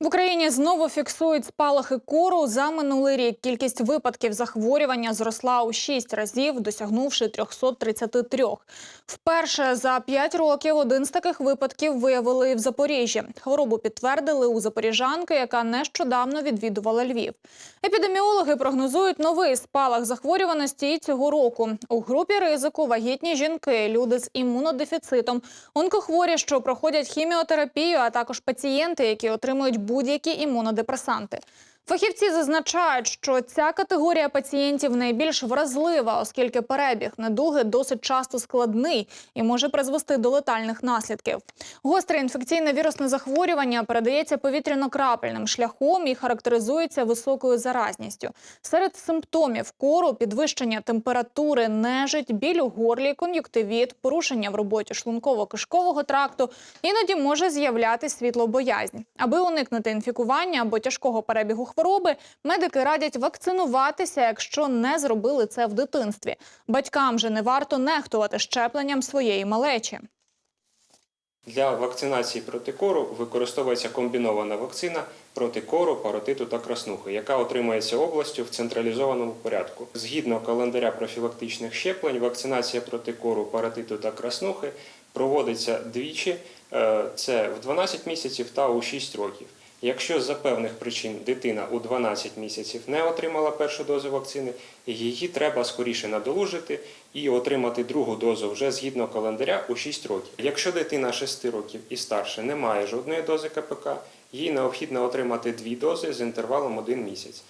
В Україні знову фіксують спалахи кору за минулий рік. Кількість випадків захворювання зросла у 6 разів, досягнувши 333. Вперше за 5 років один з таких випадків виявили в Запоріжжі. Хворобу підтвердили у запоріжанки, яка нещодавно відвідувала Львів. Епідеміологи прогнозують новий спалах захворюваності цього року. У групі ризику вагітні жінки, люди з імунодефіцитом, онкохворі, що проходять хіміотерапію, а також пацієнти, які отримують будь-які імунодепресанти. Фахівці зазначають, що ця категорія пацієнтів найбільш вразлива, оскільки перебіг недуги досить часто складний і може призвести до летальних наслідків. Гостре інфекційне вірусне захворювання передається повітряно-крапельним шляхом і характеризується високою заразністю. Серед симптомів кору підвищення температури, нежить, біль у горлі, кон'юктивіт, порушення в роботі шлунково-кишкового тракту, іноді може з'являтися світлобоязнь. Аби уникнути інфікування або тяжкого перебігу хвороби, медики радять вакцинуватися, якщо не зробили це в дитинстві. Батькам же не варто нехтувати щепленням своєї малечі. Для вакцинації проти кору використовується комбінована вакцина проти кору, паротиту та краснухи, яка отримується областю в централізованому порядку. Згідно календаря профілактичних щеплень, вакцинація проти кору, паротиту та краснухи проводиться двічі: е, це в 12 місяців та у 6 років. Якщо за певних причин дитина у 12 місяців не отримала першу дозу вакцини, її треба скоріше надолужити і отримати другу дозу вже згідно календаря у 6 років. Якщо дитина 6 років і старше не має жодної дози КПК, їй необхідно отримати дві дози з інтервалом 1 місяць.